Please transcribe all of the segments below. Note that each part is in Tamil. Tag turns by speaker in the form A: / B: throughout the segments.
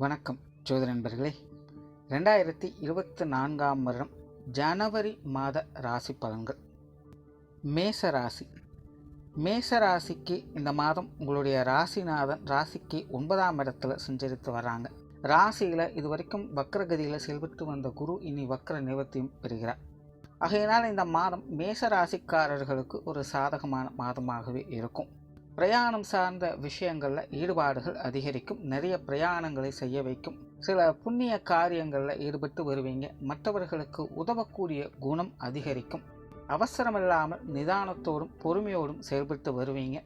A: வணக்கம் ஜோதி நண்பர்களே. ரெண்டாயிரத்தி இருபத்தி நான்காம் வருடம் ஜனவரி மாத ராசி பலன்கள். மேச ராசி. மேச ராசிக்கு இந்த மாதம் உங்களுடைய ராசிநாதன் ராசிக்கு ஒன்பதாம் இடத்துல சஞ்சரித்து வராங்க. ராசியில் இது வரைக்கும் வக்கரகதியில் செயல்பட்டு வந்த குரு இனி வக்ர நிவர்த்தியும் பெறுகிறார். ஆகையினால் இந்த மாதம் மேச ராசிக்காரர்களுக்கு ஒரு சாதகமான மாதமாகவே இருக்கும். பிரயாணம் சார்ந்த விஷயங்களில் ஈடுபாடுகள் அதிகரிக்கும். நிறைய பிரயாணங்களை செய்ய வைக்கும். சில புண்ணிய காரியங்களில் ஈடுபட்டு வருவீங்க. மற்றவர்களுக்கு உதவக்கூடிய குணம் அதிகரிக்கும். அவசரமில்லாமல் நிதானத்தோடும் பொறுமையோடும் செயல்பட்டு வருவீங்க.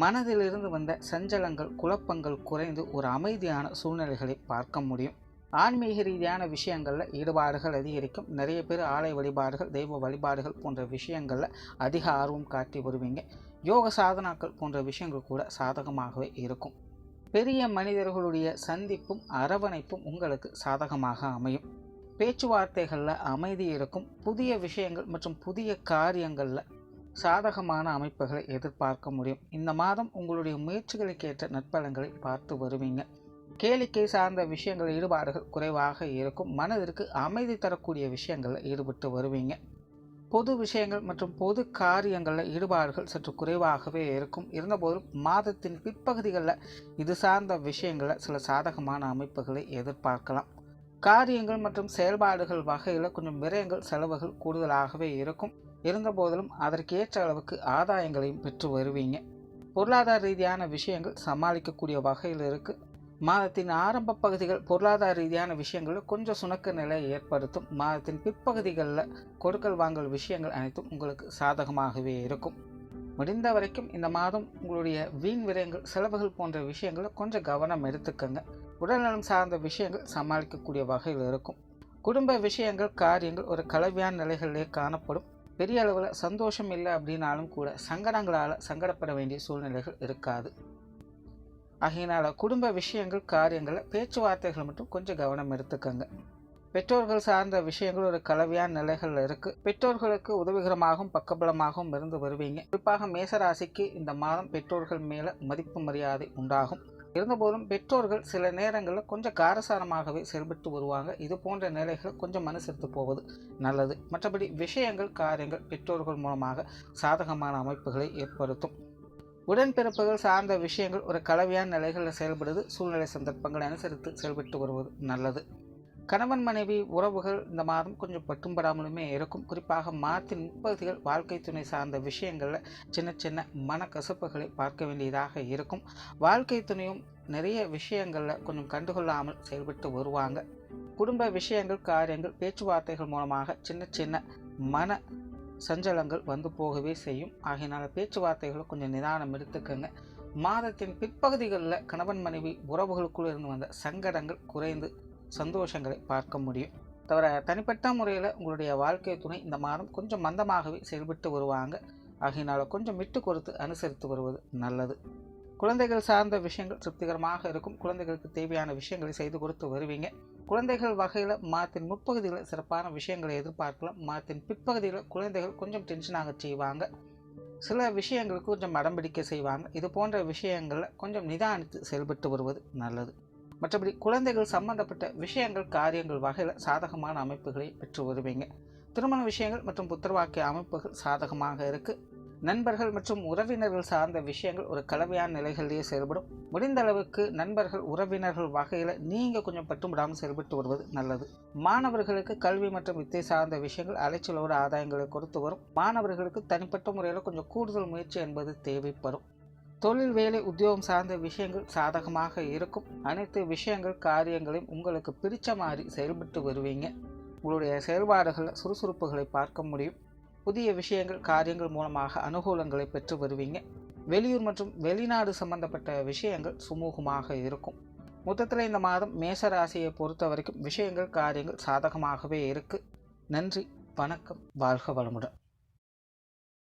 A: மனதிலிருந்து வந்த சஞ்சலங்கள் குழப்பங்கள் குறைந்து ஒரு அமைதியான சூழ்நிலைகளை பார்க்க முடியும். ஆன்மீக ரீதியான விஷயங்களில் ஈடுபாடுகள் அதிகரிக்கும். நிறைய பேர் ஆலய வழிபாடுகள் தெய்வ வழிபாடுகள் போன்ற விஷயங்களில் அதிக ஆர்வம் காட்டி வருவீங்க. யோக சாதனாக்கள் போன்ற விஷயங்கள் கூட சாதகமாகவே இருக்கும். பெரிய மனிதர்களுடைய சந்திப்பும் அரவணைப்பும் உங்களுக்கு சாதகமாக அமையும். பேச்சுவார்த்தைகளில் அமைதி இருக்கும். புதிய விஷயங்கள் மற்றும் புதிய காரியங்களில் சாதகமான அமைப்புகளை எதிர்பார்க்க முடியும். இந்த மாதம் உங்களுடைய முயற்சிகளுக்கேற்ற நற்பலன்களை பார்த்து வருவீங்க. கேளிக்கை சார்ந்த விஷயங்கள் ஈடுபாடுகள் குறைவாக இருக்கும். மனதிற்கு அமைதி தரக்கூடிய விஷயங்களில் ஈடுபட்டு வருவீங்க. பொது விஷயங்கள் மற்றும் பொது காரியங்களில் ஈடுபாடுகள் சற்று குறைவாகவே இருக்கும். இருந்தபோதும் மாதத்தின் பிற்பகுதிகளில் இது சார்ந்த விஷயங்களில் சில சாதகமான அமைப்புகளை எதிர்பார்க்கலாம். காரியங்கள் மற்றும் செயல்பாடுகள் வகையில் கொஞ்சம் விரயங்கள் செலவுகள் கூடுதலாகவே இருக்கும். இருந்தபோதிலும் அதற்கேற்ற அளவுக்கு ஆதாயங்களையும் பெற்று வருவீங்க. பொருளாதார ரீதியான விஷயங்கள் சமாளிக்கக்கூடிய வகையில் இருக்குது மாதத்தின் ஆரம்ப பகுதிகள் பொருளாதார ரீதியான விஷயங்களில் கொஞ்சம் சுணக்க நிலையை ஏற்படுத்தும். மாதத்தின் பிற்பகுதிகளில் கொடுக்கல் வாங்கல் விஷயங்கள் அனைத்தும் உங்களுக்கு சாதகமாகவே இருக்கும். முடிந்த வரைக்கும் இந்த மாதம் உங்களுடைய வீண் விரயங்கள் செலவுகள் போன்ற விஷயங்களை கொஞ்சம் கவனம் எடுத்துக்கங்க. உடல்நலம் சார்ந்த விஷயங்கள் சமாளிக்கக்கூடிய வகையில் இருக்கும். குடும்ப விஷயங்கள் காரியங்கள் ஒரு கலவையான நிலைகளிலே காணப்படும். பெரிய அளவில் சந்தோஷம் இல்லை அப்படின்னாலும் கூட சங்கடங்களால் சங்கடப்பட வேண்டிய சூழ்நிலைகள் இருக்காது. ஆகையினால் குடும்ப விஷயங்கள் காரியங்கள் பேச்சுவார்த்தைகள் மட்டும் கொஞ்சம் கவனம் எடுத்துக்கோங்க. பெற்றோர்கள் சார்ந்த விஷயங்கள் ஒரு கலவையான நிலைகள் இருக்குது பெற்றோர்களுக்கு உதவிகரமாகவும் பக்கபலமாகவும் இருந்து வருவீங்க. குறிப்பாக மேசராசிக்கு இந்த மாதம் பெற்றோர்கள் மேலே மதிப்பு மரியாதை உண்டாகும். இருந்தபோதும் பெற்றோர்கள் சில நேரங்களில் கொஞ்சம் காரசாரமாகவே செயல்பட்டு வருவாங்க. இது போன்ற நிலைகள் கொஞ்சம் மனசெடுத்து போவது நல்லது. மற்றபடி விஷயங்கள் காரியங்கள் பெற்றோர்கள் மூலமாக சாதகமான அமைப்புகளை ஏற்படுத்தும். உடன்பிறப்புகள் சார்ந்த விஷயங்கள் ஒரு கலவையான நிலைகளில் செயல்படுது. சூழ்நிலை சந்தர்ப்பங்களை அனுசரித்து செயல்பட்டு வருவது நல்லது. கணவன் மனைவி உறவுகள் இந்த மாதம் கொஞ்சம் பட்டும்படாமலுமே இருக்கும். குறிப்பாக மாதத்தின் முப்பகுதிகள் வாழ்க்கை துணை சார்ந்த விஷயங்களில் சின்ன சின்ன மனக்கசப்புகளை பார்க்க வேண்டியதாக இருக்கும். வாழ்க்கை துணையும் நிறைய விஷயங்களில் கொஞ்சம் கண்டுகொள்ளாமல் செயல்பட்டு வருவாங்க. குடும்ப விஷயங்கள் காரியங்கள் பேச்சுவார்த்தைகள் மூலமாக சின்ன சின்ன மன சஞ்சலங்கள் வந்து போகவே செய்யும். ஆகையினால பேச்சுவார்த்தைகளை கொஞ்சம் நிதானம் எடுத்துக்கோங்க. மாதத்தின் பிற்பகுதிகளில் கணவன் மனைவி உறவுகளுக்குள் இருந்து வந்த சங்கடங்கள் குறைந்து சந்தோஷங்களை பார்க்க முடியும். தவிர தனிப்பட்ட முறையில் உங்களுடைய வாழ்க்கை துணை இந்த மாதம் கொஞ்சம் மந்தமாகவே செயல்பட்டு வருவாங்க. ஆகையினால கொஞ்சம் விட்டு கொடுத்து அனுசரித்து வருவது நல்லது. குழந்தைகள் சார்ந்த விஷயங்கள் திருப்திகரமாக இருக்கும். குழந்தைகளுக்கு தேவையான விஷயங்களை செய்து கொடுத்து வருவீங்க. குழந்தைகள் வகையில் மாத்தின் முற்பகுதியில் சிறப்பான விஷயங்களை எதிர்பார்க்கலாம். மாத்தின் பிற்பகுதியில் குழந்தைகள் கொஞ்சம் டென்ஷனாக செய்வாங்க. சில விஷயங்களுக்கு கொஞ்சம் அடம்பிடிக்க செய்வாங்க. இது போன்ற விஷயங்களில் கொஞ்சம் நிதானித்து செயல்பட்டு வருவது நல்லது. மற்றபடி குழந்தைகள் சம்பந்தப்பட்ட விஷயங்கள் காரியங்கள் வகையில் சாதகமான அமைப்புகளை பெற்று வருவீங்க. திருமண விஷயங்கள் மற்றும் புத்திரவாக்கிய அமைப்புகள் சாதகமாக இருக்குது நண்பர்கள் மற்றும் உறவினர்கள் சார்ந்த விஷயங்கள் ஒரு கலவையான நிலைகளிலேயே செயல்படும். முடிந்த அளவுக்கு நண்பர்கள் உறவினர்கள் வகையில் நீங்கள் கொஞ்சம் பட்டுவிடாமல் செயல்பட்டு வருவது நல்லது. மாணவர்களுக்கு கல்வி மற்றும் வித்தை சார்ந்த விஷயங்கள் அலைச்சலோடு ஆதாயங்களை கொடுத்து வரும். மாணவர்களுக்கு தனிப்பட்ட முறையில் கொஞ்சம் கூடுதல் முயற்சி என்பது தேவைப்படும். தொழில் வேலை உத்தியோகம் சார்ந்த விஷயங்கள் சாதகமாக இருக்கும். அனைத்து விஷயங்கள் காரியங்களையும் உங்களுக்கு பிடிச்ச மாதிரி செயல்பட்டு வருவீங்க. உங்களுடைய செயல்பாடுகளில் சுறுசுறுப்புகளை பார்க்க முடியும். புதிய விஷயங்கள் காரியங்கள் மூலமாக அனுகூலங்களை பெற்று வருவீங்க. வெளியூர் மற்றும் வெளிநாடு சம்பந்தப்பட்ட விஷயங்கள் சுமூகமாக இருக்கும். மொத்தத்தில் இந்த மாதம் மேச ராசியை பொறுத்த வரைக்கும் விஷயங்கள் காரியங்கள் சாதகமாகவே இருக்குது நன்றி வணக்கம் வாழ்க வளமுடன்.